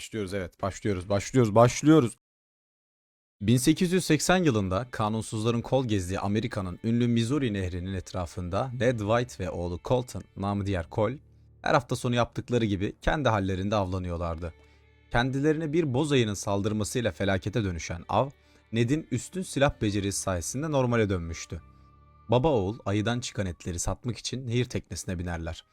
Başlıyoruz evet. Başlıyoruz. Başlıyoruz. Başlıyoruz. 1880 yılında kanunsuzların kol gezdiği Amerika'nın ünlü Missouri Nehri'nin etrafında Ned White ve oğlu Colton, namı diğer Cole, her hafta sonu yaptıkları gibi kendi hallerinde avlanıyorlardı. Kendilerine bir boz ayının saldırmasıyla felakete dönüşen av, Ned'in üstün silah becerisi sayesinde normale dönmüştü. Baba oğul ayıdan çıkan etleri satmak için nehir teknesine binerler.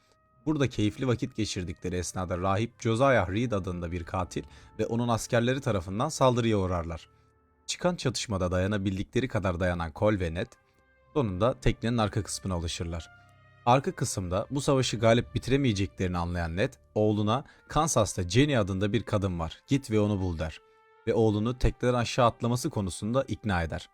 Burada keyifli vakit geçirdikleri esnada rahip Josiah Reed adında bir katil ve onun askerleri tarafından saldırıya uğrarlar. Çıkan çatışmada dayanabildikleri kadar dayanan Cole ve Ned sonunda teknenin arka kısmına ulaşırlar. Arka kısımda bu savaşı galip bitiremeyeceklerini anlayan Ned, oğluna Kansas'ta Jenny adında bir kadın var, git ve onu bul der. Ve oğlunu tekneden aşağı atlaması konusunda ikna eder.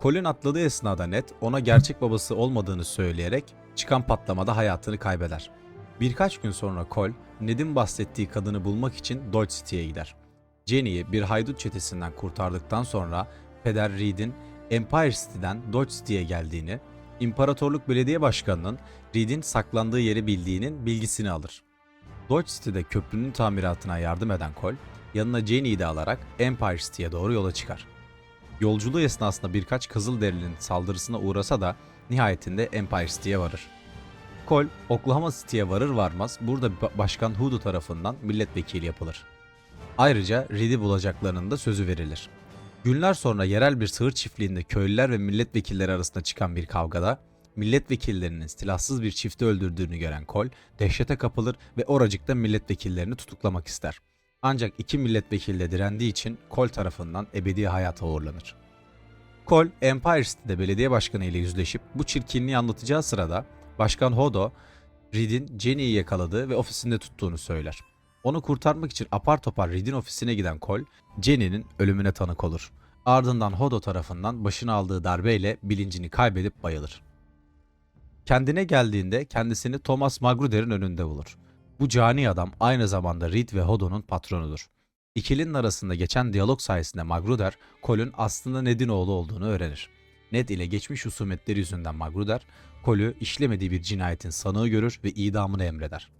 Colin atladığı esnada Ned ona gerçek babası olmadığını söyleyerek çıkan patlamada hayatını kaybeder. Birkaç gün sonra Cole, Ned'in bahsettiği kadını bulmak için Dodge City'ye gider. Jenny'yi bir haydut çetesinden kurtardıktan sonra Peder Reed'in Empire City'den Dodge City'ye geldiğini, İmparatorluk Belediye Başkanı'nın Reed'in saklandığı yeri bildiğinin bilgisini alır. Dodge City'de köprünün tamiratına yardım eden Cole, yanına Jenny'yi de alarak Empire City'ye doğru yola çıkar. Yolculuğu esnasında birkaç Kızılderili'nin saldırısına uğrasa da nihayetinde Empire City'ye varır. Cole, Oklahoma City'ye varır varmaz burada Ba- Başkan Hoodoo tarafından milletvekili yapılır. Ayrıca Reed'i bulacaklarının da sözü verilir. Günler sonra yerel bir sığır çiftliğinde köylüler ve milletvekilleri arasında çıkan bir kavgada milletvekillerinin silahsız bir çifti öldürdüğünü gören Cole dehşete kapılır ve oracıkta milletvekillerini tutuklamak ister. Ancak iki milletvekili de direndiği için Cole tarafından ebedi hayata uğurlanır. Cole, Empire City'de belediye başkanı ile yüzleşip bu çirkinliği anlatacağı sırada Başkan Hodo, Reed'in Jenny'yi yakaladığı ve ofisinde tuttuğunu söyler. Onu kurtarmak için apar topar Reed'in ofisine giden Cole, Jenny'nin ölümüne tanık olur. Ardından Hodo tarafından başına aldığı darbeyle bilincini kaybedip bayılır. Kendine geldiğinde kendisini Thomas Magruder'in önünde bulur. Bu cani adam aynı zamanda Reed ve Hodo'nun patronudur. İkilinin arasında geçen diyalog sayesinde Magruder, Cole'ün aslında Ned'in oğlu olduğunu öğrenir. Ned ile geçmiş husumetleri yüzünden Magruder, Cole'ü işlemediği bir cinayetin sanığı görür ve idamını emreder.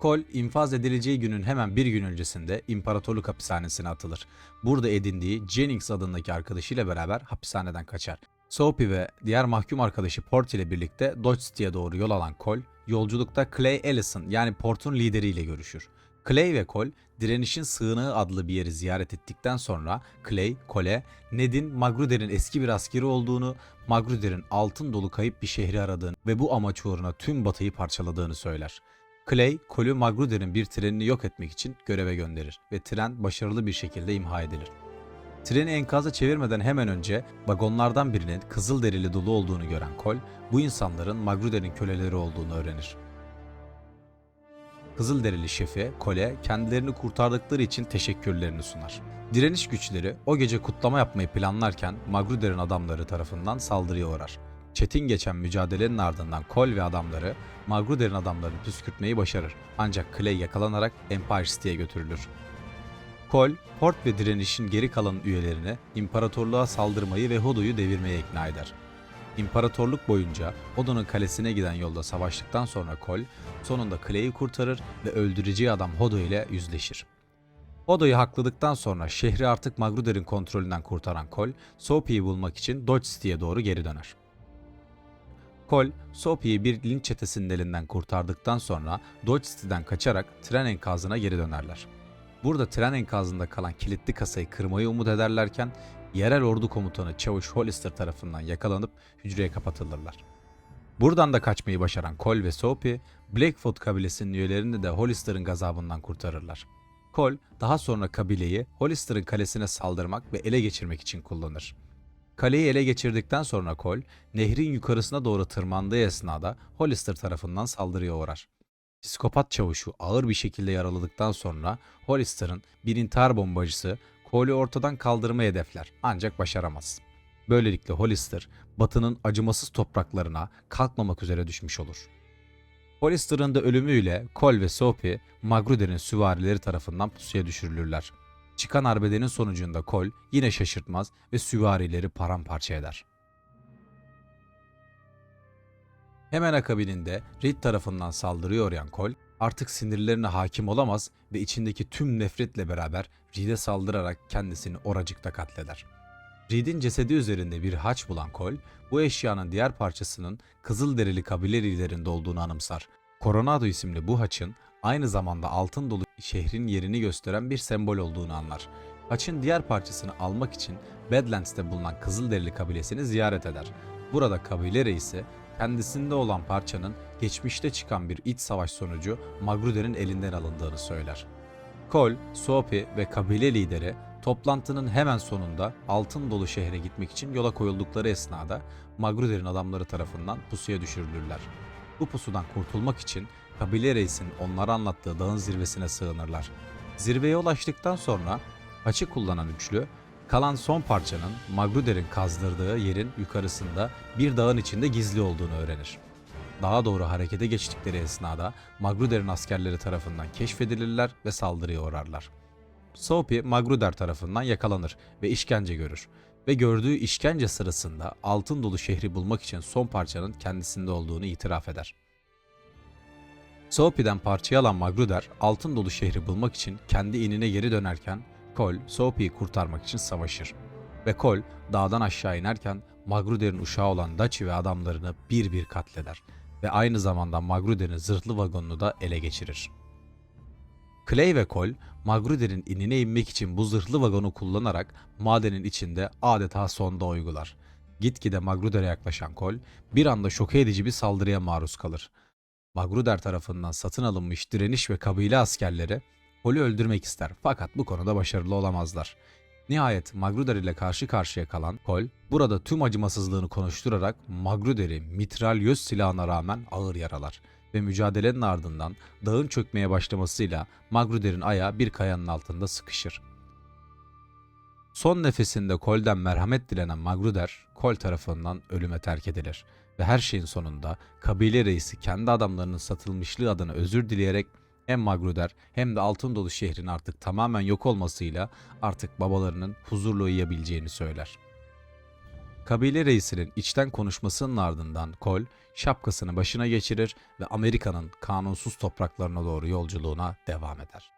Cole infaz edileceği günün hemen bir gün öncesinde imparatorluk hapishanesine atılır. Burada edindiği Jennings adındaki arkadaşıyla beraber hapishaneden kaçar. Soapy ve diğer mahkum arkadaşı Port ile birlikte Dodge City'ye doğru yol alan Cole, yolculukta Clay Ellison yani Port'un lideriyle görüşür. Clay ve Cole, direnişin sığınağı adlı bir yeri ziyaret ettikten sonra Clay, Cole'e Ned'in Magruder'in eski bir askeri olduğunu, Magruder'in altın dolu kayıp bir şehri aradığını ve bu amaç uğruna tüm batıyı parçaladığını söyler. Clay, Cole'ü Magruder'in bir trenini yok etmek için göreve gönderir ve tren başarılı bir şekilde imha edilir. Treni enkaza çevirmeden hemen önce vagonlardan birinin kızıl derili dolu olduğunu gören Cole, bu insanların Magruder'in köleleri olduğunu öğrenir. Kızılderili şefi Cole kendilerini kurtardıkları için teşekkürlerini sunar. Direniş güçleri o gece kutlama yapmayı planlarken Magruder'in adamları tarafından saldırıya uğrar. Çetin geçen mücadelenin ardından Cole ve adamları Magruder'in adamlarını püskürtmeyi başarır. Ancak Clay yakalanarak Empire City'ye götürülür. Cole, Port ve direnişin geri kalan üyelerini imparatorluğa saldırmayı ve Hodo'yu devirmeye ikna eder. İmparatorluk boyunca Hodo'nun kalesine giden yolda savaştıktan sonra Cole sonunda Clay'i kurtarır ve öldüreceği adam Hodo ile yüzleşir. Hodo'yu hakladıktan sonra şehri artık Magruder'in kontrolünden kurtaran Cole, Soapy'yi bulmak için Dodge City'ye doğru geri döner. Cole, Soapy'yi bir linç çetesinin elinden kurtardıktan sonra Dodge City'den kaçarak tren enkazına geri dönerler. Burada tren enkazında kalan kilitli kasayı kırmayı umut ederlerken yerel ordu komutanı Çavuş Hollister tarafından yakalanıp hücreye kapatılırlar. Buradan da kaçmayı başaran Cole ve Soapy, Blackfoot kabilesinin üyelerini de Hollister'ın gazabından kurtarırlar. Cole daha sonra kabileyi Hollister'ın kalesine saldırmak ve ele geçirmek için kullanır. Kaleyi ele geçirdikten sonra Cole, nehrin yukarısına doğru tırmandığı esnada Hollister tarafından saldırıya uğrar. Psikopat çavuşu ağır bir şekilde yaraladıktan sonra Hollister'ın bir intihar bombacısı Cole'i ortadan kaldırmayı hedefler ancak başaramaz. Böylelikle Hollister, Batı'nın acımasız topraklarına kalkmamak üzere düşmüş olur. Hollister'ın da ölümüyle Cole ve Soapy, Magruder'in süvarileri tarafından pusuya düşürülürler. Çıkan arbedenin sonucunda Cole yine şaşırtmaz ve süvarileri paramparça eder. Hemen akabininde Reed tarafından saldırıya uğrayan Cole artık sinirlerine hakim olamaz ve içindeki tüm nefretle beraber Reed'e saldırarak kendisini oracıkta katleder. Reed'in cesedi üzerinde bir haç bulan Cole, bu eşyanın diğer parçasının Kızılderili kabile liderinde olduğunu anımsar. Coronado isimli bu haçın aynı zamanda altın dolu şehrin yerini gösteren bir sembol olduğunu anlar. Haçın diğer parçasını almak için Badlands'te bulunan Kızılderili kabilesini ziyaret eder. Burada kabile reisi kendisinde olan parçanın geçmişte çıkan bir iç savaş sonucu Magruder'in elinden alındığını söyler. Kol, Soapy ve kabile lideri toplantının hemen sonunda altın dolu şehre gitmek için yola koyuldukları esnada Magruder'in adamları tarafından pusuya düşürülürler. Bu pusudan kurtulmak için kabile reisinin onlara anlattığı dağın zirvesine sığınırlar. Zirveye ulaştıktan sonra haçı kullanan üçlü kalan son parçanın Magruder'in kazdırdığı yerin yukarısında bir dağın içinde gizli olduğunu öğrenir. Dağa doğru harekete geçtikleri esnada Magruder'in askerleri tarafından keşfedilirler ve saldırıya uğrarlar. Soapy Magruder tarafından yakalanır ve işkence görür ve gördüğü işkence sırasında altın dolu şehri bulmak için son parçanın kendisinde olduğunu itiraf eder. Soapy'den parçayı alan Magruder altın dolu şehri bulmak için kendi inine geri dönerken Cole Soapy'yi kurtarmak için savaşır. Ve Cole dağdan aşağı inerken Magruder'in uşağı olan Daci ve adamlarını bir bir katleder ve aynı zamanda Magruder'in zırhlı vagonunu da ele geçirir. Clay ve Cole, Magruder'in inine inmek için bu zırhlı vagonu kullanarak madenin içinde adeta sonda uygular. Gitgide Magruder'e yaklaşan Cole, bir anda şok edici bir saldırıya maruz kalır. Magruder tarafından satın alınmış direniş ve kabile askerleri Cole'ü öldürmek ister fakat bu konuda başarılı olamazlar. Nihayet Magruder ile karşı karşıya kalan Cole, burada tüm acımasızlığını konuşturarak Magruder'i mitralyöz silahına rağmen ağır yaralar ve mücadelenin ardından dağın çökmeye başlamasıyla Magruder'in ayağı bir kayanın altında sıkışır. Son nefesinde Cole'den merhamet dilenen Magruder, Cole tarafından ölüme terk edilir ve her şeyin sonunda kabile reisi kendi adamlarının satılmışlığı adına özür dileyerek hem Magruder hem de altın dolu şehrin artık tamamen yok olmasıyla artık babalarının huzurla uyuyabileceğini söyler. Kabile reisinin içten konuşmasının ardından Cole şapkasını başına geçirir ve Amerika'nın kanunsuz topraklarına doğru yolculuğuna devam eder.